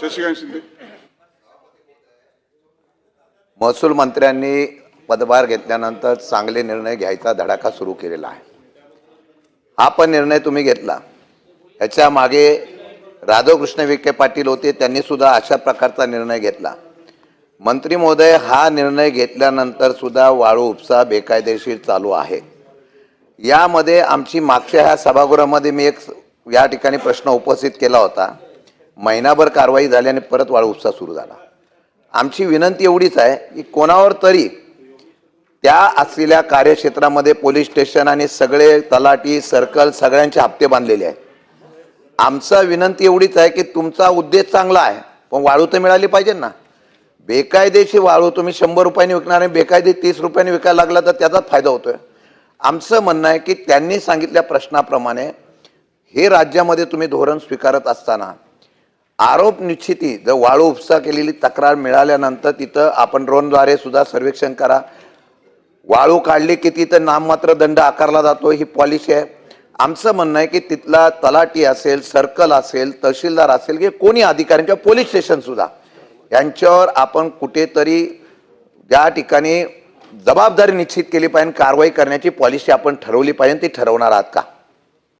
शशिकांत शिंदे महसूल मंत्र्यांनी पदभार घेतल्यानंतर चांगले निर्णय घ्यायचा धडाका सुरू केलेला आहे. हा पण निर्णय तुम्ही घेतला. याच्या मागे राधाकृष्ण विखे पाटील होते त्यांनी सुद्धा अशा प्रकारचा निर्णय घेतला. मंत्री महोदय हा निर्णय घेतल्यानंतर सुद्धा वाळू उपसा बेकायदेशीर चालू आहे. यामध्ये आमची मागच्या ह्या सभागृहामध्ये मी एक या ठिकाणी प्रश्न उपस्थित केला होता. महिनाभर कारवाई झाली आणि परत वाळू उपसा सुरू झाला. आमची विनंती एवढीच आहे की कोणावर तरी त्या असलेल्या कार्यक्षेत्रामध्ये पोलीस स्टेशन आणि सगळे तलाठी सर्कल सगळ्यांचे हप्ते बांधलेले आहेत. आमचा विनंती एवढीच आहे की तुमचा उद्देश चांगला आहे पण वाळू तर मिळाली पाहिजे ना. बेकायदेशी वाळू तुम्ही शंभर रुपयांनी विकणार आणि बेकायदे तीस रुपयांनी विकायला लागला तर त्याचाच फायदा होतोय. आमचं म्हणणं आहे की त्यांनी सांगितल्या प्रश्नाप्रमाणे हे राज्यामध्ये तुम्ही धोरण स्वीकारत असताना आरोप निश्चिती जर वाळू उपसा केलेली तक्रार मिळाल्यानंतर तिथं आपण ड्रोनद्वारे सुद्धा सर्वेक्षण करा. वाळू काढली की तिथं नाममात्र दंड आकारला जातो ही पॉलिसी आहे. आमचं म्हणणं आहे की तिथला तलाटी असेल सर्कल असेल तहसीलदार असेल की कोणी अधिकारी किंवा पोलीस स्टेशनसुद्धा यांच्यावर आपण कुठेतरी ज्या ठिकाणी जबाबदारी निश्चित केली पाहिजे कारवाई करण्याची पॉलिसी आपण ठरवली पाहिजे ती ठरवणार आहात का?